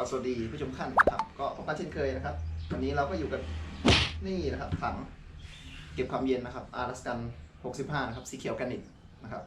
ครับสวัสดีผู้ชมทุกท่านนะครับ ก็พบกันเช่นเคยนะครับ วันนี้เราก็อยู่กับนี่นะครับถังเก็บความเย็นนะครับอารัสกัน 65 นะครับสีเขียวแกรนิตนะครับ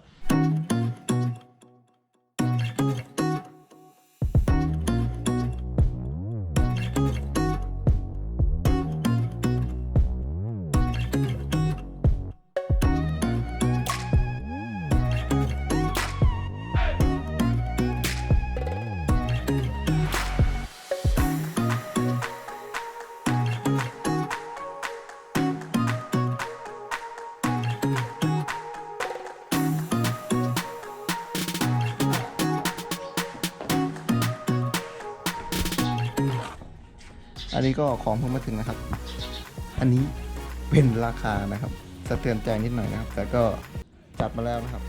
อันนี้ก็ของเพิ่งมาถึงนะครับ อันนี้เป็นราคานะครับสะเทือนใจนิดหน่อยนะครับ แต่ก็จัดมาแล้วนะครับ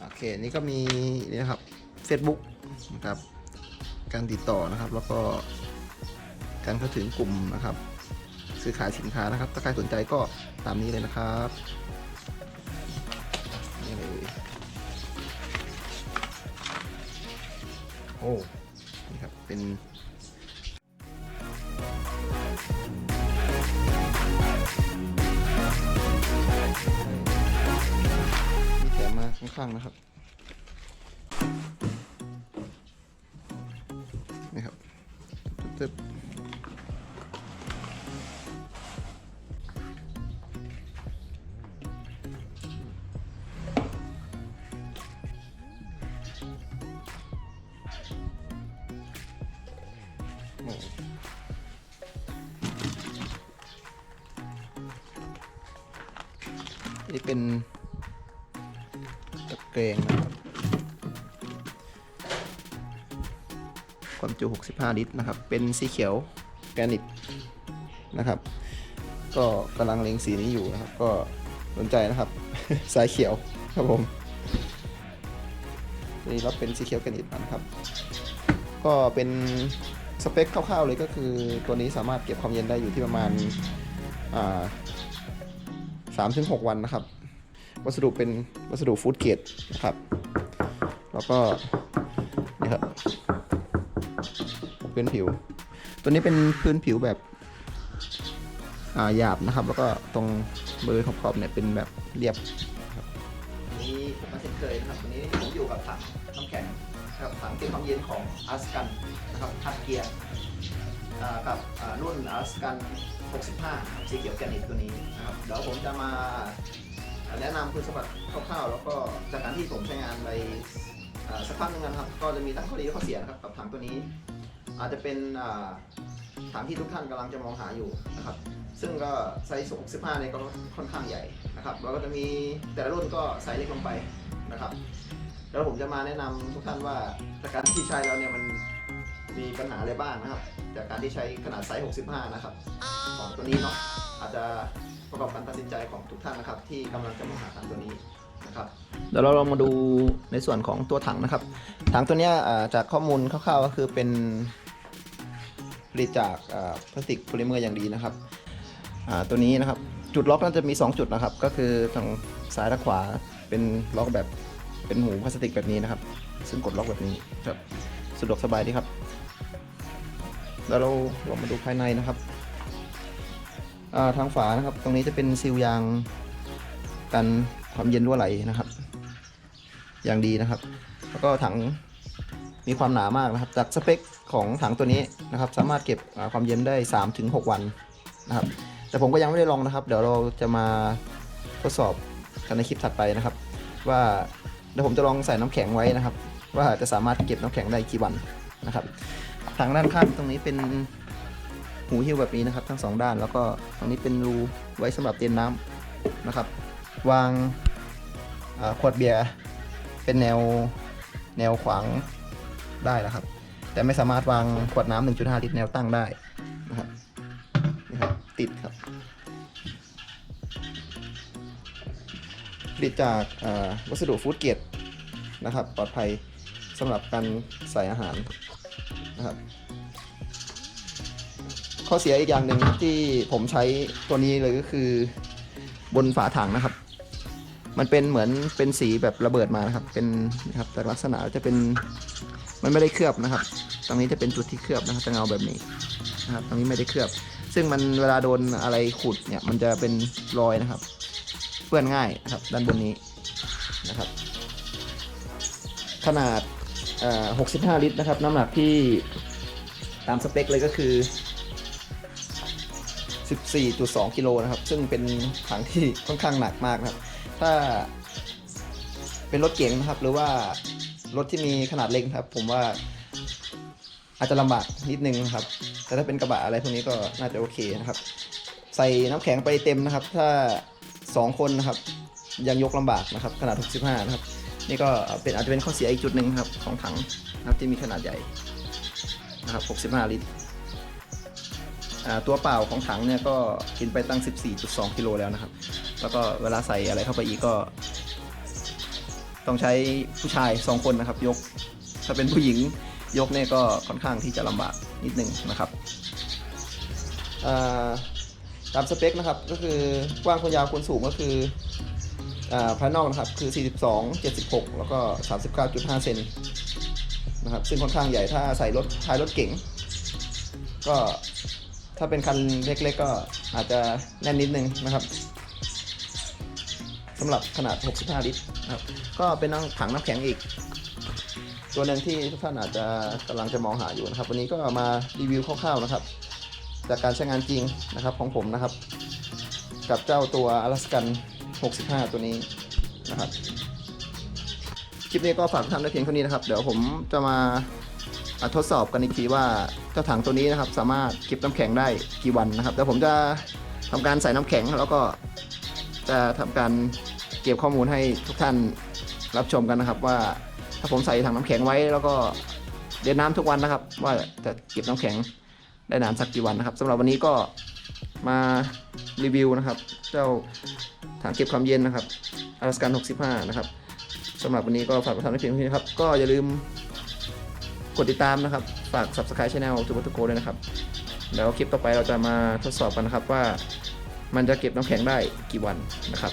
โอเค นี่ก็มีนี่นะครับ Facebook นะครับ การติดต่อนะครับ แล้วก็การเข้าถึงกลุ่มนะครับ ซื้อขายสินค้านะครับ ถ้าใครสนใจก็ตามนี้เลยนะครับนี่เลยโอ้นี่ครับเป็นมีแถมมาข้างๆนะครับ ตึบนี่เป็นตะเกรงนะ ความจุ 65 ลิตรนะครับ เป็นสีเขียวแกรนิตนะครับ ก็กำลังเล็งสีนี้อยู่นะครับ ก็สนใจนะครับ สายเขียวครับผมนี่รับเป็นสีเขียวแกรนิตนะครับ ก็เป็นสเปคคร่าวๆเลยก็คือตัวนี้สามารถเก็บความเย็นได้อยู่ที่ประมาณสามถึงหกวันนะครับ วัสดุเป็นวัสดุฟู้ดเกรดนะครับ แล้วก็นี่ครับ พื้นผิว ตัวนี้เป็นพื้นผิวแบบอ่าหยาบนะครับ แล้วก็ตรงเบอร์ขอบๆเนี่ยเป็นแบบเรียบครับนี้ผมมาเช่นเคยนะครับวันนี้ผมอยู่กับถังน้ำแข็งครับถังเก็บความเย็นของอาสกันนะครับทัดเกียร์กับรุ่นอาสกัน65ครับสีเขียวแกนิตตัวนี้นะครับเดี๋ยวผมจะมาแนะนำคุณสมบัติคร่าวๆ แล้วก็จากการที่ผมใช้งานไปสักพักหนึงนะครับ ก็จะมีทั้งข้อดีและข้อเสียนะครับกับถังตัวนี้ อาจจะเป็นอ่าถังที่ทุกท่านกำลังจะมองหาอยู่นะครับ ซึ่งก็ไซส์65เนี่ยก็ค่อนข้างใหญ่นะครับแล้วก็จะมีแต่ละรุ่นก็ไซส์เล็กลงไปนะครับ แล้วผมจะมาแนะนำทุกท่านว่าจากการที่ใช้แล้วเนี่ยมันมีปัญหาอะไรบ้างนะครับ จากการที่ใช้ขนาดไซส์ 65 นะครับ ของตัวนี้เนาะอาจจะประกอบการตัดสินใจของทุกท่านนะครับ ที่กำลังจะมองหาถังตัวนี้นะครับเดี๋ยวเราลองมาดูในส่วนของตัวถังนะครับ ถังตัวเนี้ยจากข้อมูลคร่าวๆก็คือเป็น ผลิตจากพลาสติกโพลิเมอร์อย่างดีนะครับตัวนี้นะครับจุดล็อกน่าจะมี 2 จุดนะครับ ก็คือทางซ้ายและขวาเป็นล็อกแบบเป็นหูพลาสติกแบบนี้นะครับ ซึ่งกดล็อกแบบนี้ครับสะดวกสบายดีครับ แล้วเราลองมาดูภายในนะครับทางฝานะครับ ตรงนี้จะเป็นซีลยางกันความเย็นรั่วไหลนะครับ อย่างดีนะครับ แล้วก็ถังมีความหนามากนะครับ จากสเปค ของถังตัวนี้นะครับ สามารถเก็บความเย็นได้ 3-6 วันนะครับ แต่ผมก็ยังไม่ได้ลองนะครับ เดี๋ยวเราจะมาทดสอบกันในคลิปถัดไปนะครับ ว่าเดี๋ยวผมจะลองใส่น้ำแข็งไว้นะครับ ว่าจะสามารถเก็บน้ำแข็งได้กี่วันนะครับถังด้านข้างตรงนี้เป็นหูหิ้วแบบนี้นะครับ ทั้งสองด้านแล้วก็ตรงนี้เป็นรูไว้สำหรับเตียนน้ำนะครับ วางขวดเบียร์เป็นแนวแนวขวางได้นะครับ แต่ไม่สามารถวางขวดน้ำ1.5 ลิตรแนวตั้งได้นะครับนี่ครับ ติดครับผลิตจากวัสดุฟู้ดเกรดนะครับ ปลอดภัยสำหรับการใส่อาหารนะครับข้อเสียอีกอย่างหนึ่งที่ผมใช้ตัวนี้เลยก็คือบนฝาถังนะครับ มันเป็นเหมือนเป็นสีแบบระเบิดมานะครับเป็นนะครับแต่ลักษณะจะเป็นมันไม่ได้เคลือบนะครับ ตรงนี้จะเป็นจุดที่เคลือบนะครับจะเงาแบบนี้นะครับตรงนี้ไม่ได้เคลือบ ซึ่งมันเวลาโดนอะไรขูดเนี่ยมันจะเป็นรอยนะครับเปื้อนง่ายนะครับด้านบนนี้นะครับ ขนาด 65 ลิตรนะครับ น้ำหนักที่ตามสเปคเลยก็คือ 14.2 กิโลนะครับ ซึ่งเป็นถังที่ค่อนข้างหนักมากนะครับ ถ้าเป็นรถเก๋งนะครับ หรือว่ารถที่มีขนาดเล็กครับ ผมว่าอาจจะลำบากนิดนึงนะครับ แต่ถ้าเป็นกระบะอะไรพวกนี้ก็น่าจะโอเคนะครับ ใส่น้ำแข็งไปเต็มนะครับ ถ้า 2 คนนะครับ ยังยกลำบากนะครับ ขนาด 65 นะครับ นี่ก็เป็นอาจจะเป็นข้อเสียอีกจุดหนึ่งครับของถังนะครับที่มีขนาดใหญ่นะครับ 65 ลิตรตัวเปล่าของถังเนี่ยก็กินไปตั้ง 14.2 กิโลแล้วนะครับ แล้วก็เวลาใส่อะไรเข้าไปอีกก็ ต้องใช้ผู้ชาย 2 คนนะครับ ยก ถ้าเป็นผู้หญิงยกเนี่ยก็ค่อนข้างที่จะลำบากนิดนึงนะครับตามสเปคนะครับก็คือกว้างคูณยาวคูณสูงก็คืออ่าภายนอกนะครับคือ 42 76 แล้วก็ 39.5 เซนนะครับซึ่งค่อนข้างใหญ่ถ้าใส่รถท้ายรถเก๋งก็ถ้าเป็นคันเล็กๆก็อาจจะแน่นนิดนึงนะครับำหรับขนาด 65 ลิตรนะครับ ก็เป็นน้ำถังน้ำแข็งอีก ตัวหนึ่งที่ทุกท่านอาจจะกำลังจะมองหาอยู่นะครับ วันนี้ก็มารีวิวคร่าวๆนะครับ จากการใช้งานจริงนะครับของผมนะครับ กับเจ้าตัวอลาสกัน 65 ตัวนี้นะครับ คลิปนี้ก็ฝากทุกท่านไว้เพียงเท่านี้นะครับ เดี๋ยวผมจะมาทดสอบกันอีกทีว่าเจ้าถังตัวนี้นะครับ สามารถเก็บน้ำแข็งได้กี่วันนะครับเดี๋ยวผมจะทำการใส่น้ำแข็งแล้วก็จะทำการ เก็บข้อมูลให้ทุกท่านรับชมกันนะครับ ว่าถ้าผมใส่ถังน้ำแข็งไว้แล้วก็เดินน้ำทุกวันนะครับ ว่าจะเก็บน้ำแข็งได้นานสักกี่วันนะครับสำหรับวันนี้ก็มารีวิวนะครับ เจ้าถังเก็บความเย็นนะครับอารัสกัน65 นะครับสำหรับวันนี้ก็ฝากไว้ทำให้เพียงเท่านี้ครับ ก็อย่าลืมกดติดตามนะครับ ฝาก subscribe channel ทูบ t ุโกด้วยนะครับ แล้วคลิปต่อไปเราจะมาทดสอบกันนะครับว่ามันจะเก็บน้ำแข็งได้กี่วันนะครับ